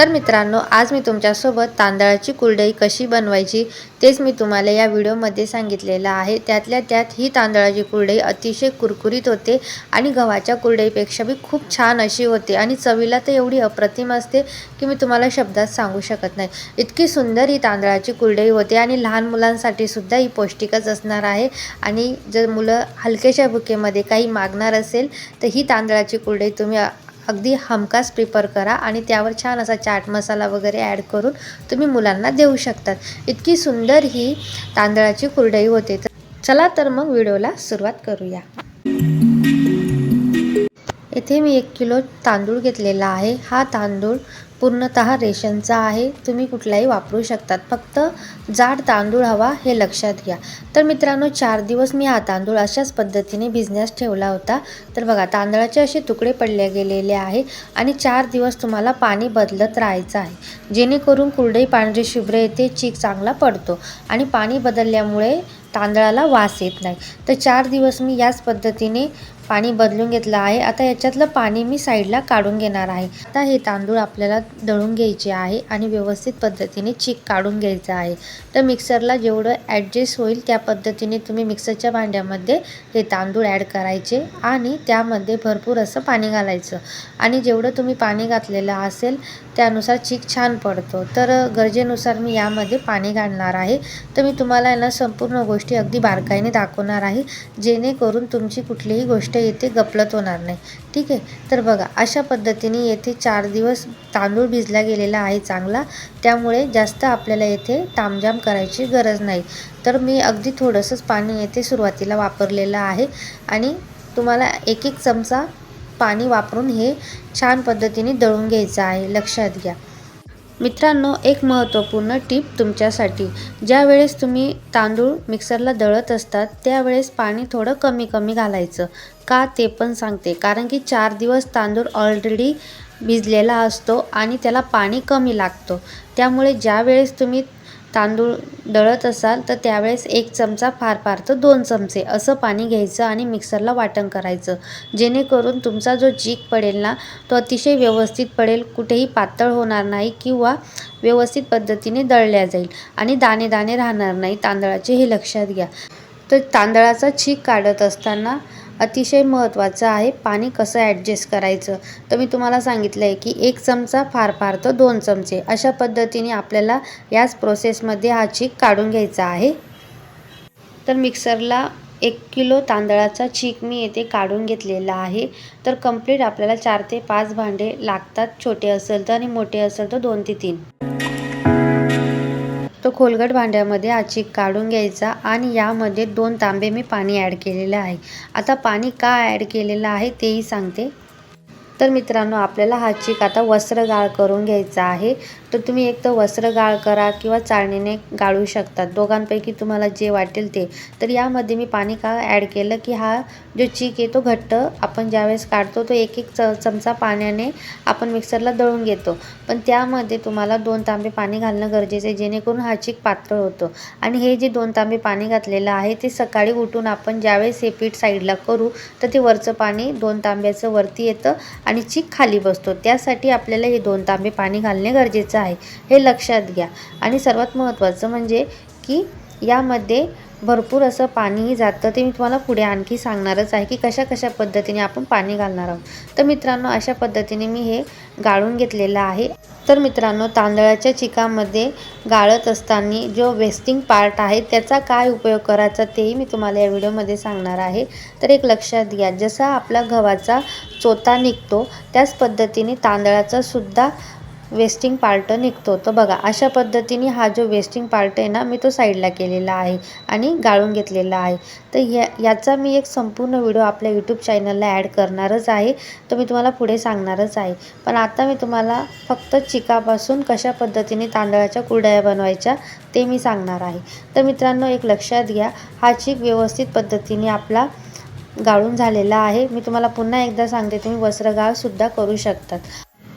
तर मित्रांनो आज मी तुमच्यासोबत तांदळाची कुरडई कशी बनवायची तेच मी तुम्हाला या व्हिडिओमध्ये सांगितलेलं आहे. त्यातल्या त्यात ही तांदळाची कुरडई अतिशय कुरकुरीत होते आणि गव्हाच्या कुरडईपेक्षा बी खूप छान अशी होते आणि चवीला तर एवढी अप्रतिम असते की मी तुम्हाला शब्दात सांगू शकत नाही. इतकी सुंदर ही तांदळाची कुरडई होते आणि लहान मुलांसाठी सुद्धा ही पौष्टिकच असणार आहे आणि जर मुलं हलक्याशा भुकेमध्ये काही मागणार असेल तर ही तांदळाची कुरडई तुम्ही अगदी हमखास प्रिफर करा आणि त्यावर छान असा चाट मसाला वगैरे ॲड करून तुम्ही मुलांना देऊ शकतात. इतकी सुंदर ही तांदळाची कुरडई होते. तर चला तर मग व्हिडिओला सुरुवात करूया. इथे मी एक किलो तांदूळ घेतलेला आहे. हा तांदूळ पूर्णतः रेशनचा आहे. तुम्ही कुठलाही वापरू शकतात. फक्त जाड तांदूळ हवा हे लक्षात घ्या. तर मित्रांनो चार दिवस मी हा तांदूळ अशाच पद्धतीने भिजण्यास ठेवला होता. तर बघा तांदळाचे असे तुकडे पडले गेलेले आहे आणि चार दिवस तुम्हाला पाणी बदलत राहायचं आहे. जेणेकरून कुरडई पांढरी शुभ्र येते चीक चांगला पडतो आणि पाणी बदलल्यामुळे तांदळाला वास येत नाही. तर चार दिवस मी याच पद्धतीने पाणी बदलून घेतलं आहे. आता याच्यातलं पाणी मी साईडला काढून घेणार आहे. आता हे तांदूळ आपल्याला दळून घ्यायचे आहे आणि व्यवस्थित पद्धतीने चीक काढून घ्यायचं आहे. तर मिक्सरला जेवढं ॲडजस्ट होईल त्या पद्धतीने तुम्ही मिक्सरच्या भांड्यामध्ये हे तांदूळ ॲड करायचे आणि त्यामध्ये भरपूर असं पाणी घालायचं. आणि जेवढं तुम्ही पाणी घातलेलं असेल त्यानुसार चीक छान पडतो. तर गरजेनुसार मी यामध्ये पाणी घालणार आहे. तर मी तुम्हाला आहे ना संपूर्ण गोष्टी अगदी बारकाईने दाखवणार आहे. जेणेकरून तुमची कुठलीही गोष्ट येथे गपलत होणार नाही. ठीक आहे? तर बघा अशा पद्धतीने येथे चार दिवस तांदूळ भिजला गेलेला आहे चांगला. त्यामुळे जास्त आपल्याला येथे तामजाम करायची गरज नाही. तर मी अगदी थोडंसंच पाणी येथे सुरुवातीला वापरलेलं आहे. आणि तुम्हाला एक एक चमचा पाणी वापरून हे छान पद्धतीने दळून घ्यायचं आहे. लक्षात घ्या. मित्रांनो एक महत्त्वपूर्ण टीप तुमच्यासाठी. ज्या वेळेस तुम्ही तांदूळ मिक्सरला दळत असतात त्यावेळेस पाणी थोडं कमी कमी घालायचं. का ते पण सांगते. कारण की चार दिवस तांदूळ ऑलरेडी भिजलेला असतो आणि त्याला पाणी कमी लागतो. त्यामुळे ज्या वेळेस तुम्ही तांदूळ दळत असाल तर त्यावेळेस एक चमचा फार फार तर दोन चमचे असं पाणी घ्यायचं आणि मिक्सरला वाटण करायचं. जेणेकरून तुमचा जो चीक पडेल ना तो अतिशय व्यवस्थित पडेल कुठेही पातळ होणार नाही किंवा व्यवस्थित पद्धतीने दळल्या जाईल आणि दाणे दाणे राहणार नाही तांदळाचे हे लक्षात घ्या. तर तांदळाचा चीक काढत असताना अतिशय महत्त्वाचं आहे पाणी कसं ॲडजस्ट करायचं. तर मी तुम्हाला सांगितलं आहे की एक चमचा फार फार तर दोन चमचे. अशा पद्धतीने आपल्याला याच प्रोसेसमध्ये हा चीक काढून घ्यायचा आहे. तर मिक्सरला एक किलो तांदळाचा चीक मी येथे काढून घेतलेला आहे. तर कंप्लीट आपल्याला चार ते पाच भांडे लागतात छोटे असेल तर आणि मोठे असेल तर दोन ते तीन. तो खोलगट भांड्यामध्ये आची काढून घ्यायचा आणि यामध्ये दोन तांबे मी पाणी ॲड केलेलं आहे. आता पाणी का ॲड केलेलं आहे तेही सांगते. तर मित्रांनो आपल्याला हा चीक आता वस्त्र गाळ करून घ्यायचा आहे. तर तुम्ही एक तर वस्त्र गाळ करा किंवा चाळणीने गाळू शकतात दोघांपैकी तुम्हाला जे वाटेल ते. तर यामध्ये मी पाणी का ॲड केलं की हा जो चीक आहे तो घट्ट आपण ज्यावेळेस काढतो तो एक एक च चमचा पाण्याने आपण मिक्सरला दळून घेतो. पण त्यामध्ये तुम्हाला दोन तांबे पाणी घालणं गरजेचं आहे जेणेकरून हा चीक पातळ होतो. आणि हे जे दोन तांबे पाणी घातलेलं आहे ते सकाळी उठून आपण ज्यावेळेस हे पीठ साईडला करू तर ते वरचं पाणी दोन तांब्याचं वरती येतं. आणि चीक खाली बसतो. त्यासाठी आपल्याला हे दोन तांबे पाणी घालणे गरजेचं आहे हे लक्षात घ्या. आणि सर्वात महत्त्वाचं म्हणजे की यामध्ये भरपूर असं पाणीही जातं. ते मी तुम्हाला पुढे आणखी सांगणारच आहे की कशा कशा पद्धतीने आपण पाणी घालणार आहोत. तर मित्रांनो अशा पद्धतीने मी हे गाळून घेतलेलं आहे. तर मित्रांनो तांदळाच्या चिकामध्ये गाळत असताना जो वेस्टिंग पार्ट आहे त्याचा काय उपयोग करायचा तेही मी तुम्हाला या व्हिडिओमध्ये सांगणार आहे. तर एक लक्षात घ्या जसा आपला गव्हाचा चोथा निघतो त्याच पद्धतीने तांदळाचा सुद्धा वेस्टिंग पार्ट निघतो. तर बघा अशा पद्धतीने हा जो वेस्टिंग पार्ट आहे ना मी तो साईडला केलेला आहे आणि गाळून घेतलेला आहे. तर या याचा मी एक संपूर्ण व्हिडिओ आपल्या यूट्यूब चॅनलला ॲड करणारच आहे. तर मी तुम्हाला पुढे सांगणारच आहे. पण आता मी तुम्हाला फक्त चिकापासून कशा पद्धतीने तांदळाच्या कुरड्या बनवायच्या ते मी सांगणार आहे. तर मित्रांनो एक लक्षात घ्या हा चिक व्यवस्थित पद्धतीने आपला गाळून झालेला आहे. मी तुम्हाला पुन्हा एकदा सांगते तुम्ही वस्त्रगाळसुद्धा करू शकतात.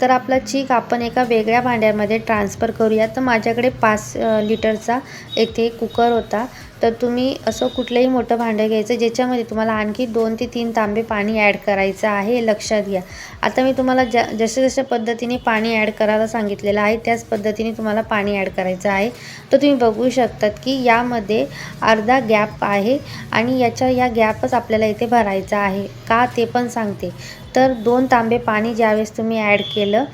तर आपला चीक आपण एका वेगळ्या भांड्यामध्ये ट्रान्सफर करूया. तर माझ्याकडे पाच लिटरचा येथे कुकर होता. तर तुम्ही असं कुठलंही मोठं भांडं घ्यायचं ज्याच्यामध्ये तुम्हाला आणखी दोन ते तीन तांबे पाणी ॲड करायचं आहे लक्षात घ्या. आता मी तुम्हाला ज्या जशा जशा पद्धतीने पाणी ॲड करायला सांगितलेलं आहे त्याच पद्धतीने तुम्हाला पाणी ॲड करायचं आहे. तर तुम्ही बघू शकतात की यामध्ये अर्धा गॅप आहे आणि याच्या या गॅपच आपल्याला इथे भरायचा आहे. का ते पण सांगते. तर दोन तांबे पाणी ज्यावेळेस तुम्ही ॲड केलं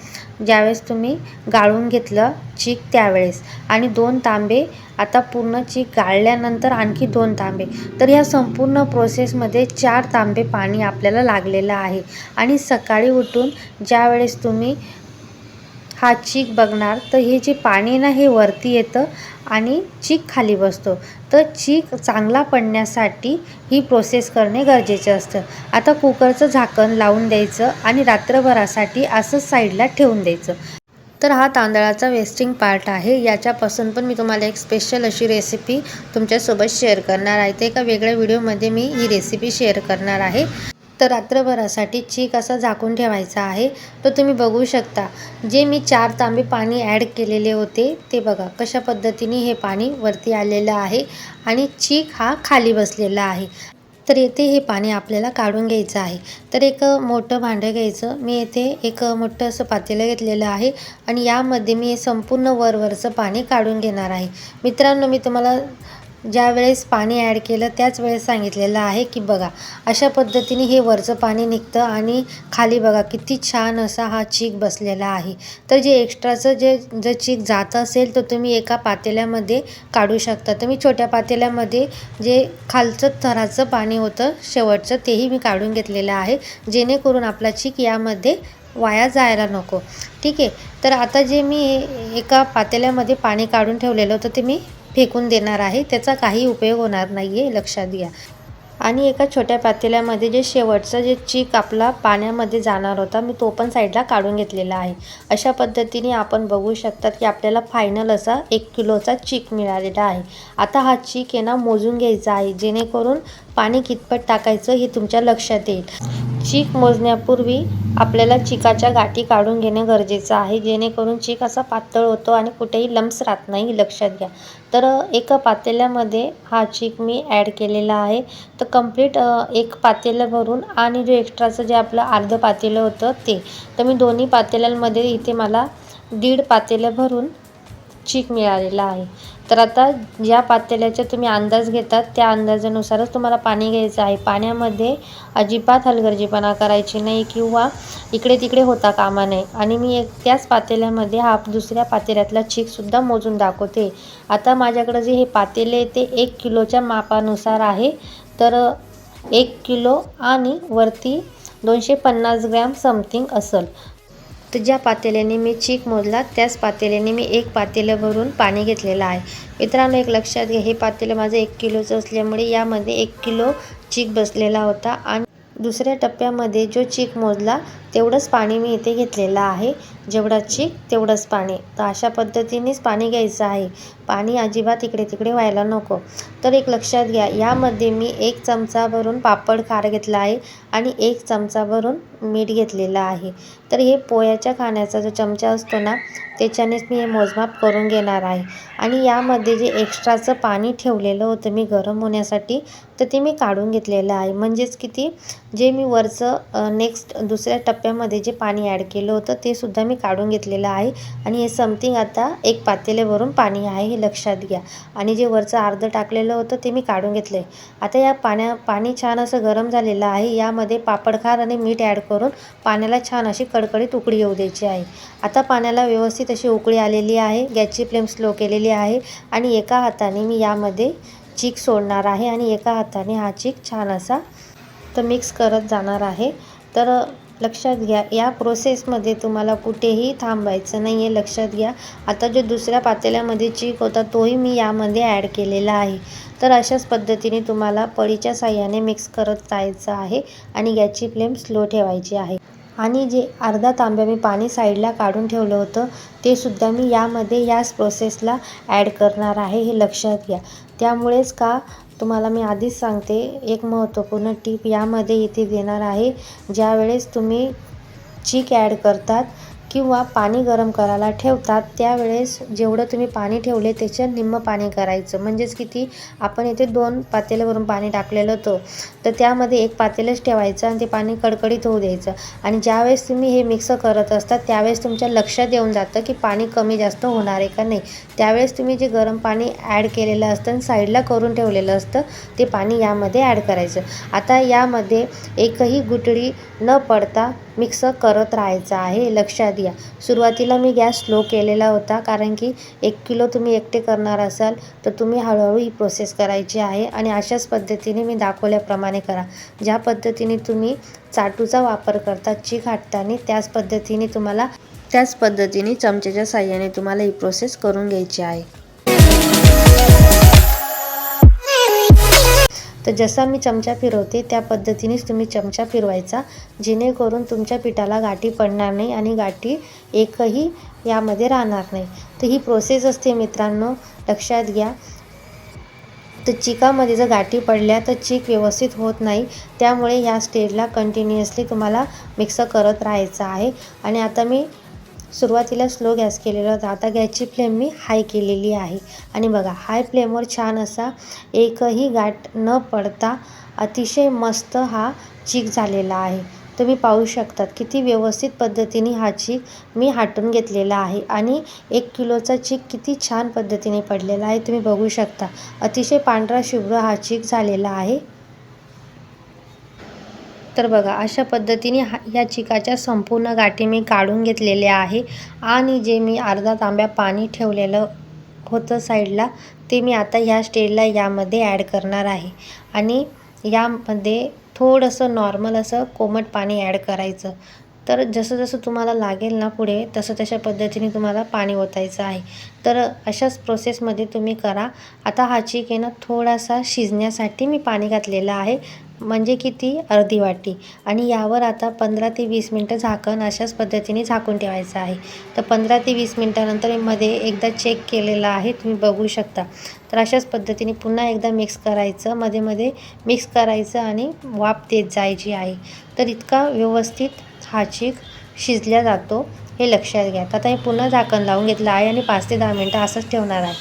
ज्यावेळेस तुम्ही गाळून घेतलं चीक त्यावेळेस. आणि दोन तांबे आता पूर्ण चीक गाळल्यानंतर आणखी दोन तांबे. तर या संपूर्ण प्रोसेसमध्ये चार तांबे पाणी आपल्याला लागलेलं आहे. आणि सकाळी उठून ज्यावेळेस तुम्ही हा चीक बघणार तर हे जे पाणी ना हे वरती येतं आणि चीक खाली बसतो. तर चीक चांगला पडण्यासाठी ही प्रोसेस करणे गरजेचे असतं. आता कुकरचं झाकण लावून द्यायचं आणि रात्रभरासाठी असंच साईडला ठेवून द्यायचं. तर हा तांदळाचा वेस्टिंग पार्ट आहे. याच्यापासून पण मी तुम्हाला एक स्पेशल अशी रेसिपी तुमच्यासोबत शेअर करणार आहे. ते एका वेगळ्या व्हिडिओमध्ये मी ही रेसिपी शेअर करणार आहे. तर रात्रभरासाठी चीक असा झाकून ठेवायचा आहे. तर तुम्ही बघू शकता. जे मी चार तांबे पाणी ॲड केलेले होते ते बघा. कशा पद्धतीने हे पाणी वरती आलेलं आहे आणि चीक हा खाली बसलेला आहे. तर येथे हे पाणी आपल्याला काढून घ्यायचं आहे. तर एक मोठं भांडं घ्यायचं. मी येथे एक मोठं असं पातेलं घेतलेलं आहे आणि यामध्ये मी हे संपूर्ण वरवरचं पाणी काढून घेणार आहे. मित्रांनो मी तुम्हाला ज्या वेळेस पाणी ॲड केलं त्याच वेळेस सांगितलेलं आहे की बघा अशा पद्धतीने हे वरचं पाणी निघतं आणि खाली बघा किती छान असा हा चीक बसलेला आहे. तर जे एक्स्ट्राचं जे जर चीक जात असेल तर तुम्ही एका पातेल्यामध्ये काढू शकता. तुम्ही छोट्या पातेल्यामध्ये जे खालचं थराचं पाणी होतं शेवटचं तेही मी काढून घेतलेलं आहे. जेणेकरून आपला चीक यामध्ये वाया जायला नको. ठीक आहे? तर आता जे मी एका पातेल्यामध्ये पाणी काढून ठेवलेलं होतं ते मी फेकून देणार आहे त्याचा काही उपयोग होणार नाही आहे लक्षात घ्या. आणि एका छोट्या पातेल्यामध्ये जे शेवटचा जे चीक आपला पाण्यामध्ये जाणार होता मी तो पण साईडला काढून घेतलेला आहे. अशा पद्धतीने आपण बघू शकतात की आपल्याला फायनल असा एक किलोचा चीक मिळालेला आहे. आता हा चीक आहे ना मोजून घ्यायचा आहे जेणेकरून पाणी कितपत टाकायचं हे तुमच्या लक्षात येईल. चीक मोजण्यापूर्वी आपल्याला चिकाच्या गाठी काढून घेणं गरजेचं आहे. जेणेकरून चीक असा पातळ होतो आणि कुठेही लम्स राहत नाही लक्षात घ्या. तर एका पातेल्यामध्ये हा चीक मी ॲड केलेला आहे. तर कंप्लीट एक पातेलं भरून आणि जो एक्स्ट्राचं जे आपलं अर्धं पातेलं होतं ते. तर मी दोन्ही पातेल्यांमध्ये इथे मला दीड पातेलं भरून चीक मिळालेला आहे. तर आता ज्या पातेल्याचा तुम्ही अंदाज घेतात. त्या अंदाजानुसारच तुम्हाला पाणी घ्यायचं आहे. पाण्यामध्ये अजिबात हलगर्जीपणा करायची नाही किंवा इकडे तिकडे होता कामा नये. आणि मी एक त्याच पातेल्यामध्ये हा दुसऱ्या पातेल्यातला चीकसुद्धा मोजून दाखवते. आता माझ्याकडं जे हे पातेले ते एक किलोच्या मापानुसार आहे. तर एक किलो आणि वरती दोनशे पन्नास ग्रॅम समथिंग असेल. तर ज्या पातेल्याने मी चीक मोजला त्याच पातेल्याने मी एक पातेलं भरून पाणी घेतलेलं आहे. मित्रांनो एक लक्षात घ्या हे पातेलं माझं एक किलोचं असल्यामुळे यामध्ये एक किलो चीक बसलेला होता. आणि दुसऱ्या टप्प्यामध्ये जो चीक मोजला तेवढंच पाणी मी इथे घेतलेलं आहे. जेवढा चीक तेवढंच पाणी. तर अशा पद्धतीनेच पाणी घ्यायचं आहे. पाणी अजिबात इकडे तिकडे व्हायला नको. तर एक लक्षात घ्या यामध्ये मी एक चमचा भरून पापड खार घेतला आहे आणि एक चमचा भरून मीठ घेतलेलं आहे. तर हे पोह्याच्या खाण्याचा जो चमचा असतो ना त्याच्यानेच मी हे मोजमाप करून घेणार आहे. आणि यामध्ये जे एक्स्ट्राचं पाणी ठेवलेलं होतं मी गरम होण्यासाठी तर ते मी काढून घेतलेलं आहे. म्हणजेच किती जे मी वरचं नेक्स्ट दुसऱ्या टप्प्यामध्ये जे पाणी ॲड केलं होतं ते सुद्धा मी काढून घेतलेलं आहे. आणि हे समथिंग आता एक पातेल्यावरून पाणी आहे हे लक्षात घ्या. आणि जे वरचं अर्धं टाकलेलं होतं ते मी काढून घेतलं आहे आता या पाण्या पाणी छान असं गरम झालेलं आहे. यामध्ये पापडखार आणि मीठ ॲड करून पाण्याला छान अशी कडकडीत उकळी येऊ द्यायची आहे. आता पाण्याला व्यवस्थित अशी उकळी आलेली आहे. गॅसची फ्लेम स्लो केलेली आहे. आणि एका हाताने मी यामध्ये चीक सोडणार आहे. आणि एका हाताने हा चीक छान असा तर मिक्स करत जाणार आहे. तर लक्षात घ्या. या प्रोसेसमध्ये तुम्हाला कुठेही थांबायचं नाही आहे लक्षात घ्या. आता जो दुसऱ्या पातेल्यामध्ये चीक होता तोही मी यामध्ये ॲड केलेला आहे. तर अशाच पद्धतीने तुम्हाला पळीच्या साह्याने मिक्स करत जायचं आहे आणि गॅसची फ्लेम स्लो ठेवायची आहे. आणि जे अर्धा तांब्या मी पाणी साईडला काढून ठेवलं होतं ते सुद्धा मी यामध्ये याच प्रोसेसला ॲड करणार आहे हे लक्षात घ्या. त्यामुळेच का तुम्हाला मी आधीच सांगते एक महत्त्वपूर्ण टीप यामध्ये इथे देणार आहे. ज्यावेळेस तुम्ही चीक ॲड करतात किंवा पाणी गरम करायला ठेवतात त्यावेळेस जेवढं तुम्ही पाणी ठेवले त्याच्या निम्म पाणी करायचं. म्हणजेच किती आपण इथे दोन पातेल्यावरून पाणी टाकलेलं होतं. तर त्यामध्ये एक पातेलंच ठेवायचं आणि ते पाणी कडकडीत होऊ द्यायचं. आणि ज्यावेळेस तुम्ही हे मिक्स करत असतात त्यावेळेस तुमच्या लक्षात येऊन जातं की पाणी कमी जास्त होणार आहे का नाही. त्यावेळेस तुम्ही जे गरम पाणी ॲड केलेलं असतं आणि साईडला करून ठेवलेलं असतं ते पाणी यामध्ये ॲड करायचं. आता यामध्ये एकही गुटळी न पडता मिक्स करत राहायचं आहे लक्षात द्या सुरुवातीला मी गॅस स्लो केलेला होता कारण की एक किलो तुम्ही एकटे करणार असाल तर तुम्ही हळूहळू ही प्रोसेस करायची आहे आणि अशाच पद्धतीने मी दाखवल्याप्रमाणे करा. ज्या पद्धतीने तुम्ही चाटूचा वापर करता चीक हाटताना त्याच पद्धतीने तुम्हाला त्याच पद्धतीने चमच्याच्या साह्याने तुम्हाला ही प्रोसेस करून घ्यायची आहे. तर जसा मी चमचा फिरवते त्या पद्धतीनेच तुम्ही चमचा फिरवायचा. जेणेकरून तुमच्या पिठाला गाठी पडणार नाही आणि गाठी एकही यामध्ये राहणार नाही. तर ही प्रोसेस असते मित्रांनो. लक्षात घ्या. तर चिकामध्ये जर गाठी पडल्या तर चीक व्यवस्थित होत नाही. त्यामुळे ह्या स्टेजला कंटिन्युअसली तुम्हाला मिक्स करत राहायचं आहे. आणि आता मी सुरुवातीला स्लो गॅस केलेला होता. आता गॅसची फ्लेम मी हाय केलेली आहे. आणि बघा हाय फ्लेमवर छान असा एकही गाठ न पडता अतिशय मस्त हा चीक झालेला आहे. तुम्ही पाहू शकतात किती व्यवस्थित पद्धतीने हा चीक मी हाटून घेतलेला आहे. आणि एक किलोचा चीक किती छान पद्धतीने पडलेला आहे. तुम्ही बघू शकता. अतिशय पांढरा शुभ्र हा चीक झालेला आहे. तर बघा अशा पद्धतीने हा या चिकाच्या संपूर्ण गाठी मी काढून घेतलेल्या आहे आणि जे मी अर्धा तांब्या पाणी ठेवलेलं होतं साईडला ते मी आता ह्या स्टेजला यामध्ये ॲड करणार आहे. आणि यामध्ये थोडंसं नॉर्मल असं कोमट पाणी ॲड करायचं. तर जसं जसं तुम्हाला लागेल ना पुढे तसं तशा पद्धतीने तुम्हाला पाणी ओतायचं आहे. तर अशाच प्रोसेसमध्ये तुम्ही करा. आता हा चीक आहे ना थोडासा शिजण्यासाठी मी पाणी घातलेलं आहे. म्हणजे किती? अर्धी वाटी. आणि यावर आता पंधरा ते वीस मिनटं झाकण अशाच पद्धतीने झाकून ठेवायचं आहे. तर पंधरा ते वीस मिनटानंतरमध्ये एकदा चेक केलेला आहे तुम्ही बघू शकता. तर अशाच पद्धतीने पुन्हा एकदा मिक्स करायचं. मध्ये मध्ये मिक्स करायचं आणि वाफ देत जायची आहे. तर इतका व्यवस्थित हा चीक शिजल्या जातो. हे लक्षात घ्या. आता मी पुन्हा झाकण लावून घेतलं आहे आणि पाच ते दहा मिनटं असंच ठेवणार आहे.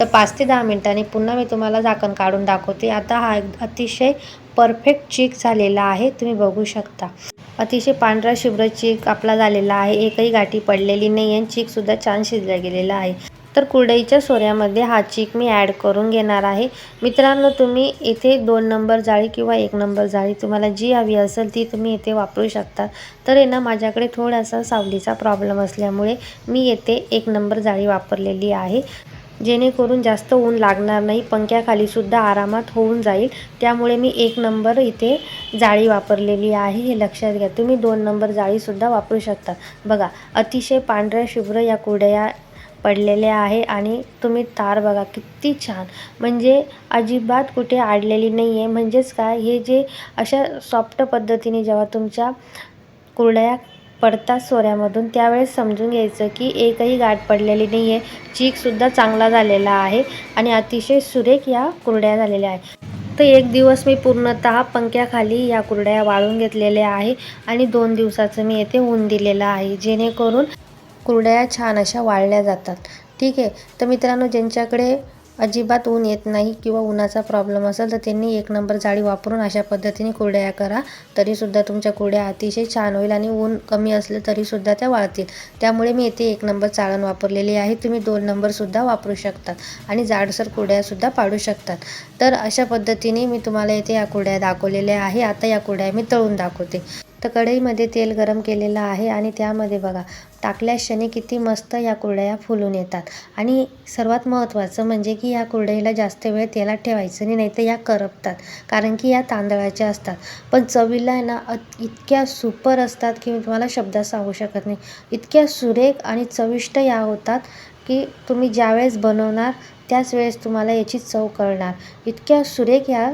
तर पाच ते दहा मिनटांनी पुन्हा मी तुम्हाला झाकण काढून दाखवते. आता हा अतिशय परफेक्ट चीक झालेला आहे. तुम्ही बघू शकता. अतिशय पांढरा शुभ्र चीक आपला झालेला आहे. एकही गाठी पडलेली नाही आणि चीकसुद्धा छान शिजला गेलेला आहे. तर कुरडईच्या सोऱ्यामध्ये हा चीक मी ॲड करून घेणार आहे. मित्रांनो तुम्ही इथे दोन नंबर जाळी किंवा एक नंबर जाळी तुम्हाला जी हवी असेल ती तुम्ही इथे वापरू शकता. तर आहे ना माझ्याकडे थोडासा सावलीचा प्रॉब्लेम असल्यामुळे मी येथे एक नंबर जाळी वापरलेली आहे. जेणेकरून जास्त ऊन लागणार नाही पंख्याखालीसुद्धा आरामात होऊन जाईल. त्यामुळे मी एक नंबर इथे जाळी वापरलेली आहे. हे लक्षात घ्या तुम्ही दोन नंबर जाळीसुद्धा वापरू शकता. बघा अतिशय पांढऱ्या शुभ्र या कुरडया पडलेले आहे आणि तुम्ही तार बघा किती छान. म्हणजे अजिबात कुठे आडलेली नाही आहे म्हणजेच काय हे जे अशा सॉफ्ट पद्धतीने जेव्हा तुमच्या कुरड्या पडतात सोऱ्यामधून त्यावेळेस समजून घ्यायचं की एकही गाठ पडलेली नाही आहे चीकसुद्धा चांगला झालेला आहे आणि अतिशय सुरेख या कुरड्या झालेल्या आहे तर एक दिवस मी पूर्णतः पंख्याखाली या कुरड्या वाळून घेतलेल्या आहे आणि दोन दिवसाचं मी येथे ऊन दिलेलं आहे. जेणेकरून कुरड्या छान अशा वाळल्या जातात. ठीक आहे? तर मित्रांनो ज्यांच्याकडे अजिबात ऊन येत नाही किंवा उन्हाचा प्रॉब्लेम असेल तर त्यांनी एक नंबर जाळी वापरून अशा पद्धतीने कुरड्या करा. तरीसुद्धा तुमच्या कुरड्या अतिशय छान होईल आणि ऊन कमी असलं तरीसुद्धा त्या वाळतील. त्यामुळे मी येथे एक नंबर चाळण वापरलेली आहे. तुम्ही दोन नंबरसुद्धा वापरू शकतात आणि जाडसर कुरड्यासुद्धा पाडू शकतात. तर अशा पद्धतीने मी तुम्हाला येथे या कुरड्या दाखवलेल्या आहे. आता या कुरड्या मी तळून दाखवते. तर कढईमध्ये तेल गरम केलेलं आहे आणि त्यामध्ये बघा टाकल्या क्षणी किती मस्त या कुरडया फुलून येतात. आणि सर्वात महत्त्वाचं म्हणजे की या कुरडईला जास्त वेळ तेलात ठेवायचं नाही नाहीतर या करपतात कारण की या तांदळाच्या असतात. पण चवीला आहे ना इतक्या सुपर असतात की मी तुम्हाला शब्दात सांगू शकत नाही. इतक्या सुरेख आणि चविष्ट या होतात की तुम्ही ज्यावेळेस बनवणार त्याच वेळेस तुम्हाला याची चव कळणार. इतक्या सुरेख या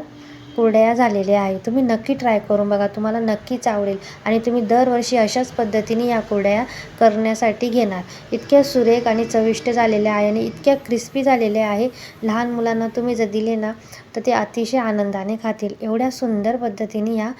कुरडया झालेल्या आहे तुम्ही नक्की ट्राय करून बघा. तुम्हाला नक्कीच आवडेल. आणि तुम्ही दरवर्षी अशाच पद्धतीने या कुरडया करण्यासाठी घेणार. इतक्या सुरेख आणि चविष्ट झालेल्या आहे आणि इतक्या क्रिस्पी झालेल्या आहे. लहान मुलांना तुम्ही जर दिले ना तर ते अतिशय आनंदाने खातील. एवढ्या सुंदर पद्धतीने या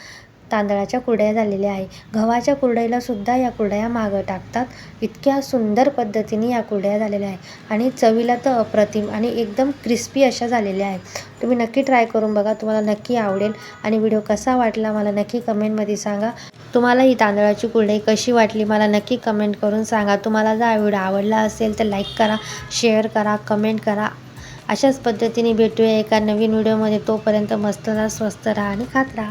तांदळाच्या कुरड्या झालेल्या आहे. गव्हाच्या कुरडईला सुद्धा या कुरड्या मागं टाकतात. इतक्या सुंदर पद्धतीने या कुरड्या झालेल्या आहे आणि चवीला तर अप्रतिम आणि एकदम क्रिस्पी अशा झालेल्या आहेत. तुम्ही नक्की ट्राय करून बघा. तुम्हाला नक्की आवडेल. आणि व्हिडिओ कसा वाटला मला नक्की कमेंटमध्ये सांगा. तुम्हाला ही तांदळाची कुरडई कशी वाटली मला नक्की कमेंट करून सांगा. तुम्हाला जर व्हिडिओ आवडला असेल तर लाईक करा शेअर करा कमेंट करा. अशाच पद्धतीने भेटूया एका नवीन व्हिडिओमध्ये तोपर्यंत मस्त राहा स्वस्त राहा आणि खात राहा.